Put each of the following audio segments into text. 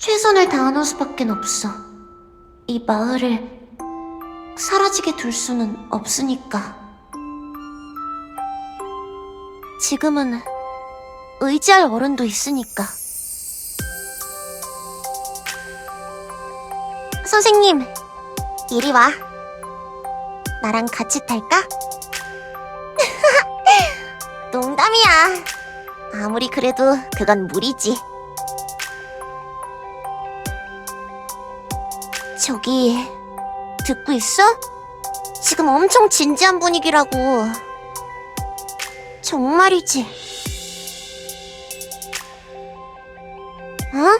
최선을 다하는 수밖에 없어. 이 마을을 사라지게 둘 수는 없으니까. 지금은 의지할 어른도 있으니까. 선생님, 이리 와. 나랑 같이 탈까? 농담이야. 아무리 그래도 그건 무리지. 저기, 듣고 있어? 지금 엄청 진지한 분위기라고. 정말이지. 어?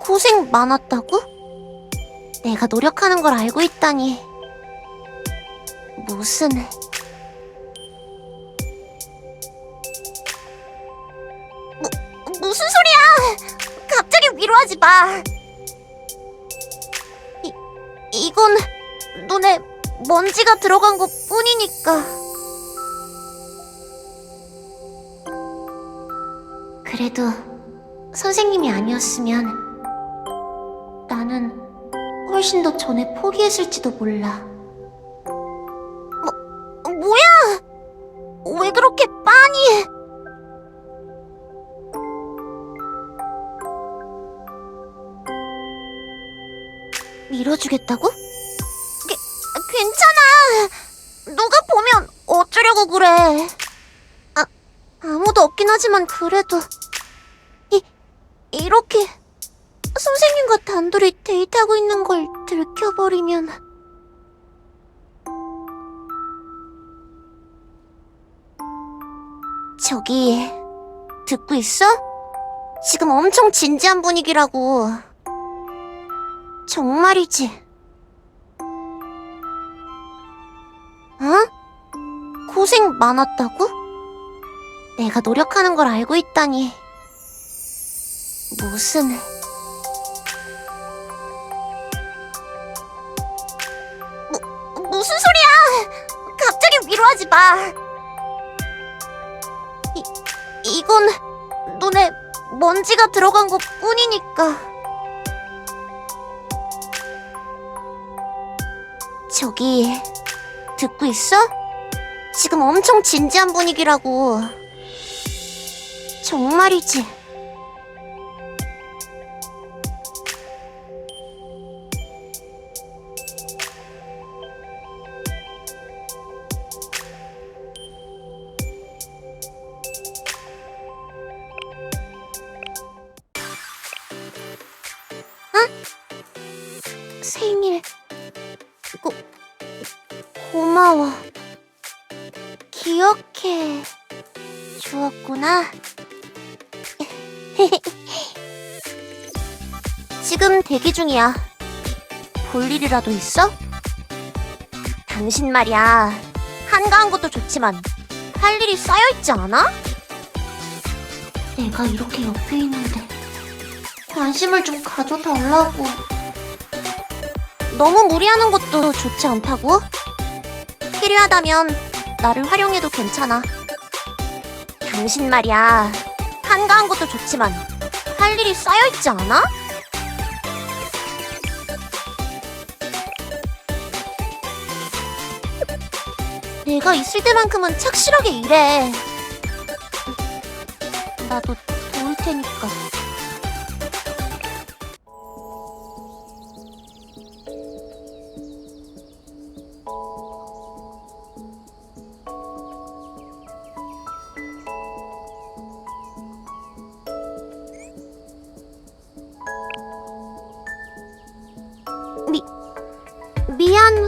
고생 많았다고? 내가 노력하는 걸 알고 있다니. 무슨. 무, 무슨 소리야! 갑자기 위로하지 마! 이, 이건 눈에 먼지가 들어간 것 뿐이니까. 그래도 선생님이 아니었으면 나는 훨씬 더 전에 포기했을지도 몰라. 밀어주겠다고? 게, 괜찮아! 누가 보면 어쩌려고 그래. 아, 아무도 없긴 하지만 그래도. 이, 이렇게 선생님과 단둘이 데이트하고 있는 걸 들켜버리면. 저기, 듣고 있어? 지금 엄청 진지한 분위기라고. 정말이지. 어? 고생 많았다고? 내가 노력하는 걸 알고 있다니. 무슨. 무, 무슨 소리야! 갑자기 위로하지 마! 이, 이건 눈에 먼지가 들어간 것 뿐이니까. 저기, 듣고 있어? 지금 엄청 진지한 분위기라고. 정말이지. 고마워. 기억해. 주었구나. 지금 대기 중이야. 볼 일이라도 있어? 당신 말이야. 한가한 것도 좋지만 할 일이 쌓여있지 않아? 내가 이렇게 옆에 있는데 관심을 좀 가져달라고. 너무 무리하는 것도 좋지 않다고? 필요하다면 나를 활용해도 괜찮아. 당신 말이야. 한가한 것도 좋지만 할 일이 쌓여있지 않아? 내가 있을 때만큼은 착실하게 일해. 나도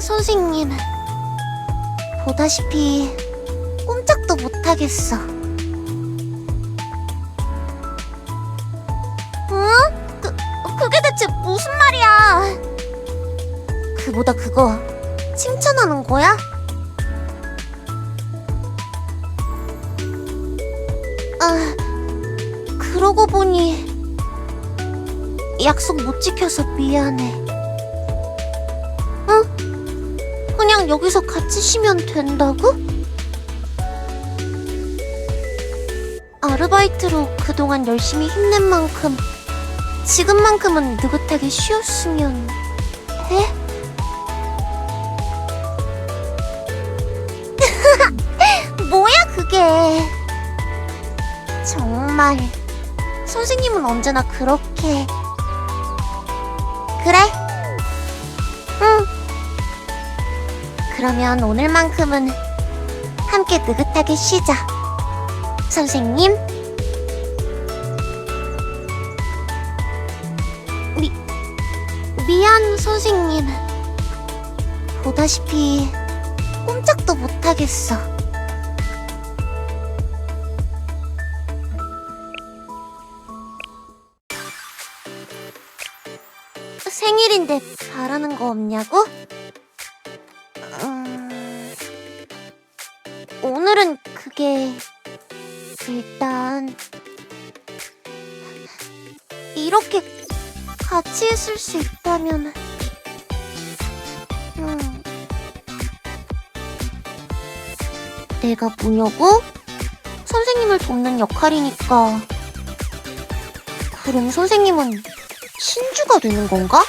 선생님. 보다시피 꼼짝도 못하겠어. 어? 그, 그게 대체 무슨 말이야? 그보다 그거 칭찬하는 거야? 아, 그러고 보니 약속 못 지켜서 미안해. 여기서 같이 쉬면 된다고? 아르바이트로 그동안 열심히 힘낸 만큼 지금만큼은 느긋하게 쉬었으면 해? 뭐야 그게 정말 선생님은 언제나 그렇게 그래 그러면 오늘만큼은 함께 느긋하게 쉬자. 선생님? 미 미안 선생님. 보다시피 꼼짝도 못하겠어. 생일인데 바라는 거 없냐고? 일단 이렇게 같이 있을 수 있다면 음... 내가 뭐냐고? 선생님을 돕는 역할이니까 그럼 선생님은 신주가 되는 건가?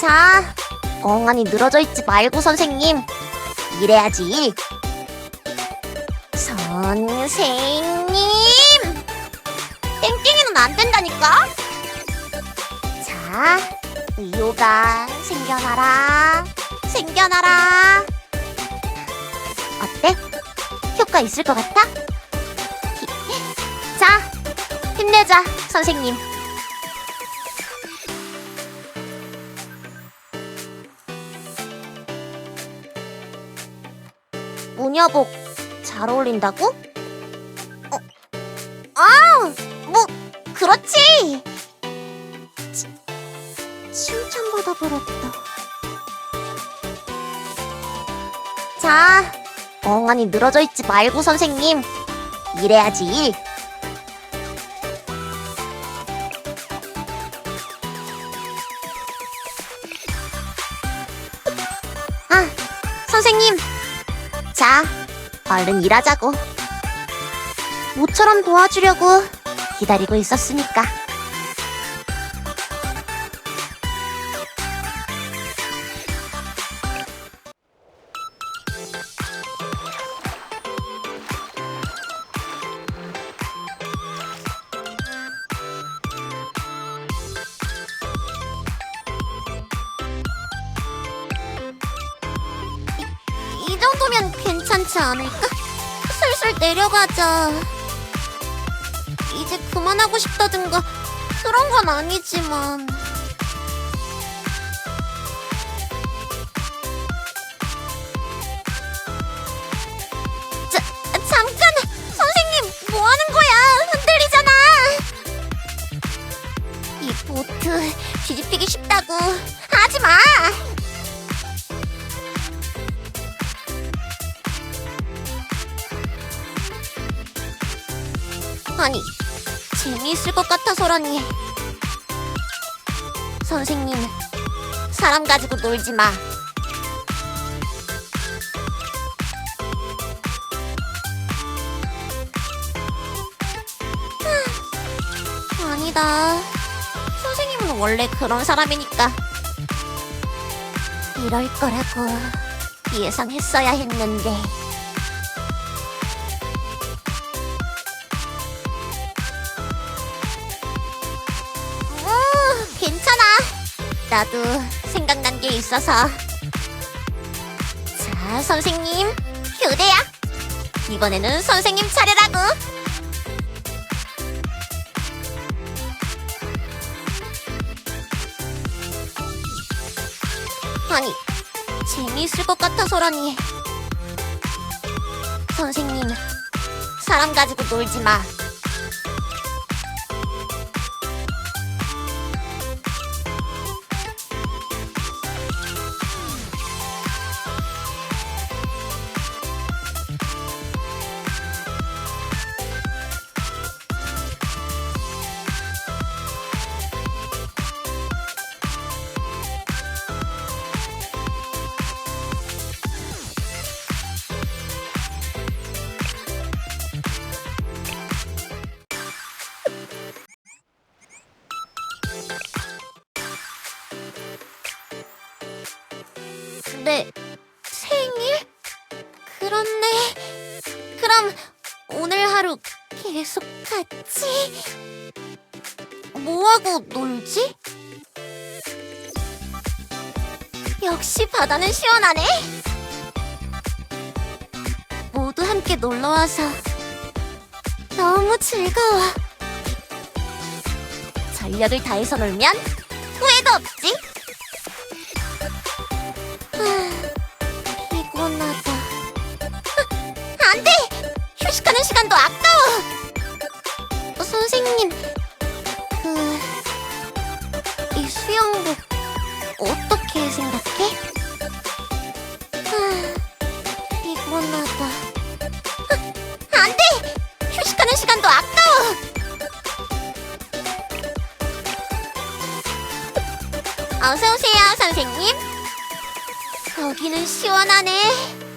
자, 엉안이 늘어져 있지 말고 선생님. 이래야지. 선생님! 땡땡이는 안 된다니까? 자, 의욕가 생겨나라. 생겨나라. 어때? 효과 있을 것 같아? 자, 힘내자, 선생님. 무녀복 잘 어울린다고? 어, 아, 뭐 그렇지. 치, 칭찬받아 버렸다. 자, 엉안이 늘어져 있지 말고 선생님. 이래야지. 아, 선생님. 자, 얼른 일하자고. 모처럼 도와주려고 기다리고 있었으니까. 이 정도면 괜찮지 않을까? 슬슬 내려가자. 이제 그만하고 싶다든가 그런 건 아니지만. 재미있을 것 같아서라니. 선생님, 사람 가지고 놀지 마. 하, 아니다. 선생님은 원래 그런 사람이니까. 이럴 거라고 예상했어야 했는데. 나도 생각난 게 있어서. 자, 선생님, 휴대야. 이번에는 선생님 차례라고. 아니, 재미있을 것 같아서라니. 선생님, 사람 가지고 놀지 마. 내 생일? 그렇네. 그럼 오늘 하루 계속 같이 뭐하고 놀지? 역시 바다는 시원하네. 모두 함께 놀러와서 너무 즐거워. 전력을 다해서 놀면 후회도 없지. 하, 피곤하다. 아, 안 돼! 휴식하는 시간도 아까워! 어, 선생님, 그... 이 수영복 어떻게 생각해? 하, 피곤하다. 아, 안 돼! 휴식하는 시간도 아까워! 어서 오세요, 선생님. 거기는 시원하네.